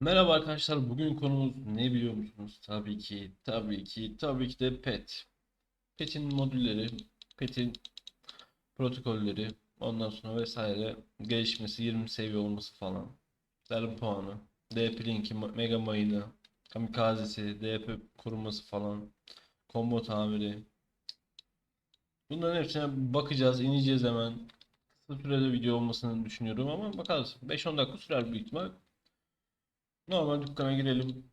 Merhaba arkadaşlar. Bugün konumuz ne biliyor musunuz? Tabii ki, tabii ki, tabii ki de PET. PET'in modülleri, PET'in protokolleri, ondan sonra vesaire gelişmesi, 20 seviye olması falan. Derbi puanı, DP-Link'i, Mega Mine'ı, Kamikazesi, DP koruması falan, combo tamiri. Bunların hepsine bakacağız, ineceğiz hemen. Kısa sürede video olmasını düşünüyorum ama bakarız. 5-10 dakika sürer büyük ihtimal. Normal dükkana girelim.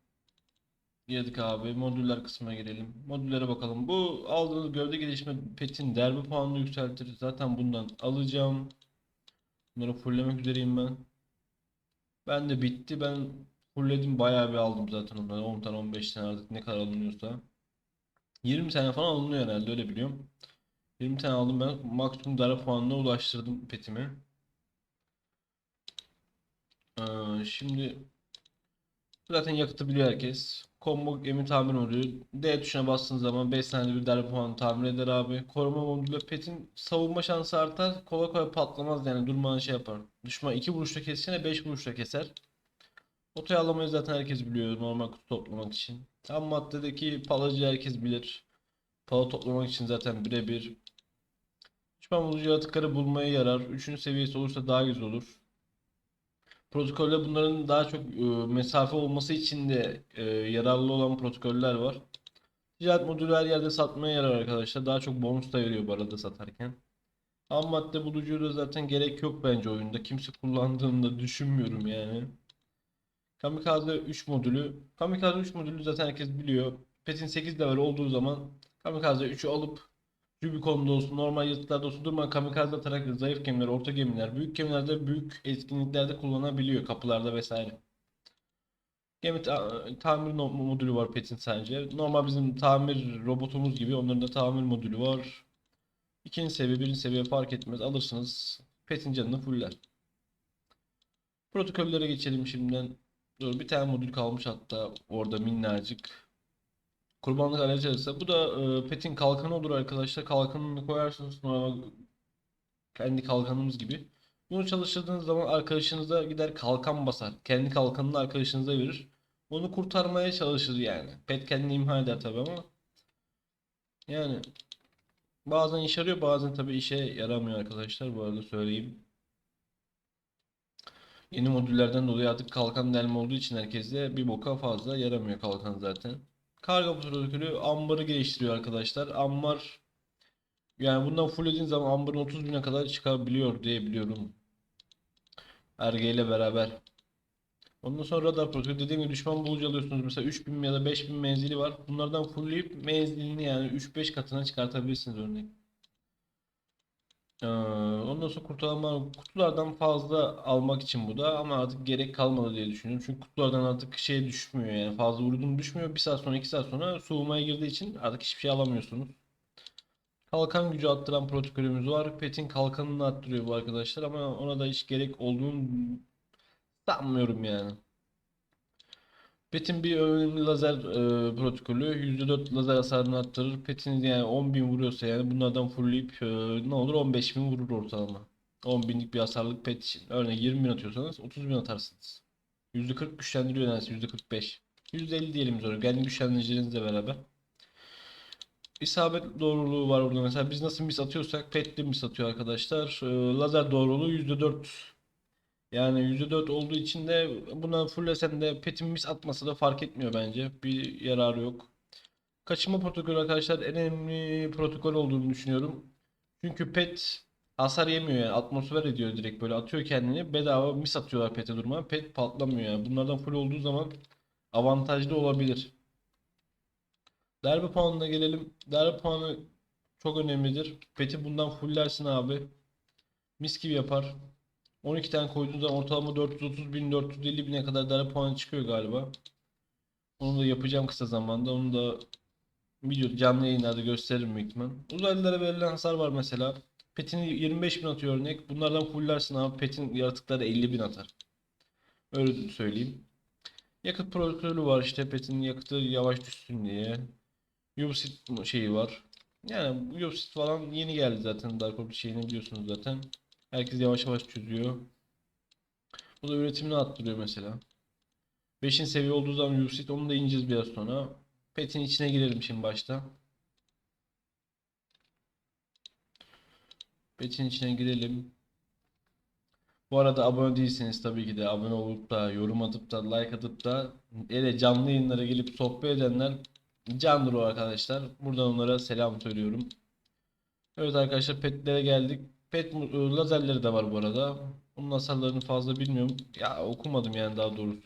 Girdik abi. Modüller kısmına girelim. Modüllere bakalım. Bu aldığınız gövde gelişme petin derbi puanını yükseltir. Zaten bundan alacağım. Bunları fulllemek üzereyim ben. Ben de bitti. Ben fullledim. Bayağı bir aldım zaten onları. 10 tane 15 tane artık ne kadar alınıyorsa. 20 tane falan alınıyor herhalde öyle biliyorum. 20 tane aldım ben. Maksimum derbi puanına ulaştırdım petimi. Ee, şimdi Zaten yakıtı biliyor herkes. Combo gemi tamir modülü. D tuşuna bastığın zaman 5 saniyede bir darbe puanı tamir eder abi. Koruma modülü petin savunma şansı artar. Kolay kolay patlamaz yani durmadan şey yapar. Düşman 2 vuruşta kesene 5 vuruşta keser. Otoyu alamayı zaten herkes biliyor normal kutu toplamak için. Tam maddedeki palacı herkes bilir. Pala toplamak için zaten birebir. Düşman bulucu yaratıkları bulmaya yarar. 3. seviyesi olursa daha güzel olur. Protokolde bunların daha çok e, mesafe olması için de e, yararlı olan protokoller var. Ticaret modülü her yerde satmaya yarar arkadaşlar. Daha çok bonus da veriyor bu arada satarken. Ham madde bulucuya da zaten gerek yok bence oyunda. Kimse kullandığını da düşünmüyorum yani. Kamikaze 3 modülü. Kamikaze 3 modülü zaten herkes biliyor. Pet'in 8 level olduğu zaman Kamikaze 3'ü alıp Rubicon'da olsun, normal yazıtlarda olsun durmadan kamikaze atarak zayıf gemiler, orta gemiler, büyük gemilerde büyük etkinliklerde kullanabiliyor kapılarda vesaire. Gemi ta- tamir modülü var Pet'in sadece. Normal bizim tamir robotumuz gibi onların da tamir modülü var. İkinci seviye, birinci seviye fark etmez. Alırsınız. Pet'in canını fuller. Protokollere geçelim şimdiden. Dur bir tane modül kalmış hatta orada minnacık. Kurbanlık aracı arası. Bu da e, petin kalkanı olur arkadaşlar. Kalkanını koyarsınız normal kendi kalkanımız gibi. Bunu çalıştırdığınız zaman arkadaşınıza gider kalkan basar. Kendi kalkanını arkadaşınıza verir. Onu kurtarmaya çalışır yani. Pet kendini imha eder tabi ama. Yani bazen işe yarıyor bazen tabi işe yaramıyor arkadaşlar. Bu arada söyleyeyim. Yeni modüllerden dolayı artık kalkan delme olduğu için herkese bir boka fazla yaramıyor kalkan zaten. Kargo protokolü ambarı geliştiriyor arkadaşlar. Ambar yani bundan fulllediğin zaman ambarın 30 bine kadar çıkabiliyor diye biliyorum. Erge ile beraber. Ondan sonra radar protokolü dediğim gibi düşman bulucu alıyorsunuz. Mesela 3000 ya da 5000 menzili var. Bunlardan fullleyip menzilini yani 3-5 katına çıkartabilirsiniz örneğin. Ee, ondan sonra kurtarma kutulardan fazla almak için bu da ama artık gerek kalmadı diye düşünüyorum. Çünkü kutulardan artık şey düşmüyor yani fazla vurduğum düşmüyor. Bir saat sonra iki saat sonra soğumaya girdiği için artık hiçbir şey alamıyorsunuz. Kalkan gücü arttıran protokolümüz var. Pet'in kalkanını arttırıyor bu arkadaşlar ama ona da hiç gerek olduğunu sanmıyorum yani. Pet'in bir önemli lazer e, protokolü %4 lazer hasarını arttırır. Pet'in yani 10.000 vuruyorsa yani bunlardan fullleyip e, ne olur 15.000 vurur ortalama. 10.000'lik bir hasarlık pet için. Örneğin 20.000 atıyorsanız 30.000 atarsınız. %40 güçlendiriyor neredeyse %45. %50 diyelim sonra kendi güçlendiricilerinizle beraber. İsabet doğruluğu var burada mesela biz nasıl mis atıyorsak pet de mis atıyor arkadaşlar. E, lazer doğruluğu %4 yani %4 olduğu için de buna fullesen de petin mis atması da fark etmiyor bence. Bir yararı yok. Kaçınma protokolü arkadaşlar en önemli protokol olduğunu düşünüyorum. Çünkü pet hasar yemiyor yani atmosfer ediyor direkt böyle atıyor kendini bedava mis atıyorlar pete durmadan pet patlamıyor yani bunlardan full olduğu zaman avantajlı olabilir. Derbe puanına gelelim. Derbe puanı çok önemlidir. Peti bundan fulllersin abi. Mis gibi yapar. 12 tane koyduğunuz zaman ortalama 430 bin 450 bine kadar darbe puanı çıkıyor galiba. Onu da yapacağım kısa zamanda. Onu da video canlı yayınlarda gösteririm büyük ihtimal. Uzaylılara verilen hasar var mesela. Petini 25 bin atıyor örnek. Bunlardan fulllersin abi. Petin yaratıkları 50 bin atar. Öyle söyleyeyim. Yakıt protokolü var işte. Petin yakıtı yavaş düşsün diye. Yupsit şeyi var. Yani Yupsit falan yeni geldi zaten. Dark Ops şeyini biliyorsunuz zaten. Herkes yavaş yavaş çözüyor. Bu da üretimini arttırıyor mesela. 5'in seviye olduğu zaman Yusit onu da ineceğiz biraz sonra. Pet'in içine girelim şimdi başta. Pet'in içine girelim. Bu arada abone değilseniz tabii ki de abone olup da yorum atıp da like atıp da ele canlı yayınlara gelip sohbet edenler candır o arkadaşlar. Buradan onlara selam söylüyorum. Evet arkadaşlar petlere geldik. Pet mu- lazerleri de var bu arada. Bunun hasarlarını fazla bilmiyorum. Ya okumadım yani daha doğrusu.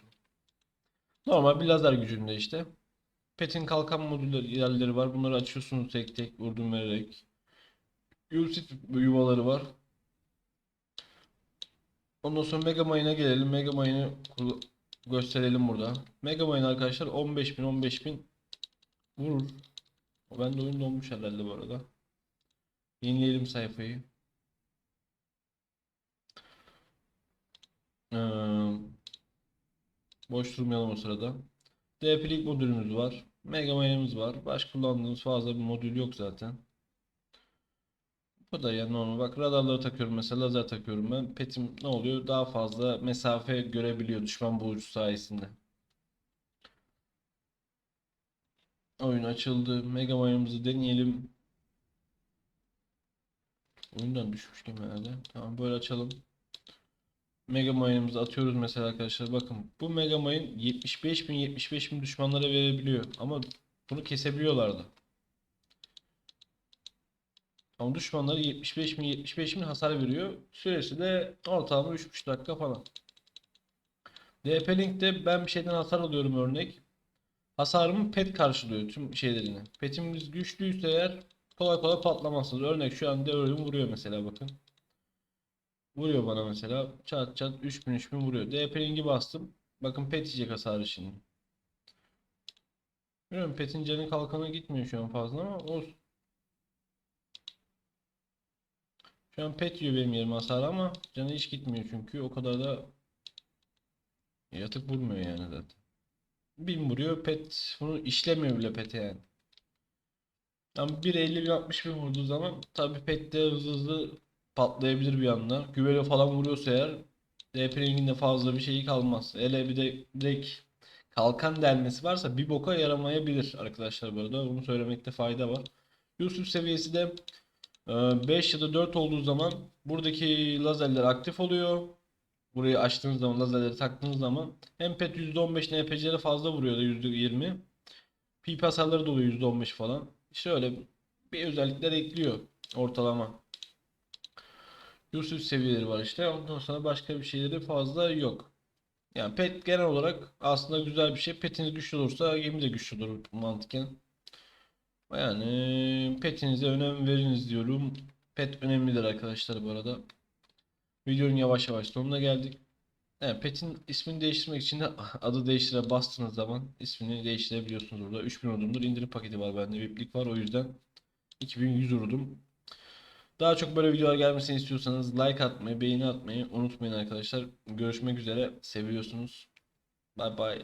Normal bir lazer gücünde işte. Pet'in kalkan modülleri var. Bunları açıyorsunuz tek tek vurdum vererek. Yusit yuvaları var. Ondan sonra Mega Mine'a gelelim. Mega Mine'ı gösterelim burada. Mega Mine arkadaşlar 15.000 15.000 vurur. Ben de oyun donmuş herhalde bu arada. Yenileyelim sayfayı. Ee, boş durmayalım o sırada. DP-Link modülümüz var. Mega Mine'imiz var. Başka kullandığımız fazla bir modül yok zaten. Bu da yani normal. Bak radarları takıyorum mesela lazer takıyorum ben. Petim ne oluyor? Daha fazla mesafe görebiliyor düşman bulucu sayesinde. Oyun açıldı. Mega Mine'ımızı deneyelim. Oyundan düşmüş gibi herhalde. Tamam böyle açalım. Mega Mine'ımızı atıyoruz mesela arkadaşlar. Bakın bu Mega Mine 75 bin 75 bin düşmanlara verebiliyor. Ama bunu kesebiliyorlardı. Ama düşmanları 75 bin 75 bin hasar veriyor. Süresi de ortalama 3,5 dakika falan. DP Link'te ben bir şeyden hasar alıyorum örnek. Hasarımı pet karşılıyor tüm şeylerini. Petimiz güçlüyse eğer kolay kolay patlamazsınız. Örnek şu anda ölüm vuruyor mesela bakın. Vuruyor bana mesela. Çat çat 3000 3000 vuruyor. DP Link'i bastım. Bakın pet yiyecek hasarı şimdi. Bilmiyorum petin canı kalkana gitmiyor şu an fazla ama olsun. Şu an pet yiyor benim yerime hasar ama canı hiç gitmiyor çünkü o kadar da yatık vurmuyor yani zaten. Bin vuruyor pet bunu işlemiyor bile pete yani. Ama 1.50 1.60 bin vurduğu zaman tabi pet de hızlı hızlı patlayabilir bir anda. Güvele falan vuruyorsa eğer DP ringinde fazla bir şeyi kalmaz. Hele bir de direkt kalkan delmesi varsa bir boka yaramayabilir arkadaşlar bu arada. Bunu söylemekte fayda var. Yusuf seviyesi de 5 ya da 4 olduğu zaman buradaki lazerler aktif oluyor. Burayı açtığınız zaman lazerleri taktığınız zaman hem pet %15 NPC'lere fazla vuruyor da %20. PP hasarları da oluyor %15 falan. İşte öyle bir özellikler ekliyor ortalama. Yusuf seviyeleri var işte. Ondan sonra başka bir şeyleri fazla yok. Yani pet genel olarak aslında güzel bir şey. Petiniz güçlü olursa gemi de güçlü olur mantıken. Yani petinize önem veriniz diyorum. Pet önemlidir arkadaşlar bu arada. Videonun yavaş yavaş sonuna geldik. Evet, pet'in ismini değiştirmek için de adı değiştire bastığınız zaman ismini değiştirebiliyorsunuz burada. 3000 urudumdur. İndirim paketi var bende. VIP'lik var o yüzden 2100 urudum. Daha çok böyle videolar gelmesini istiyorsanız like atmayı, beğeni atmayı unutmayın arkadaşlar. Görüşmek üzere. Seviyorsunuz. Bye bye.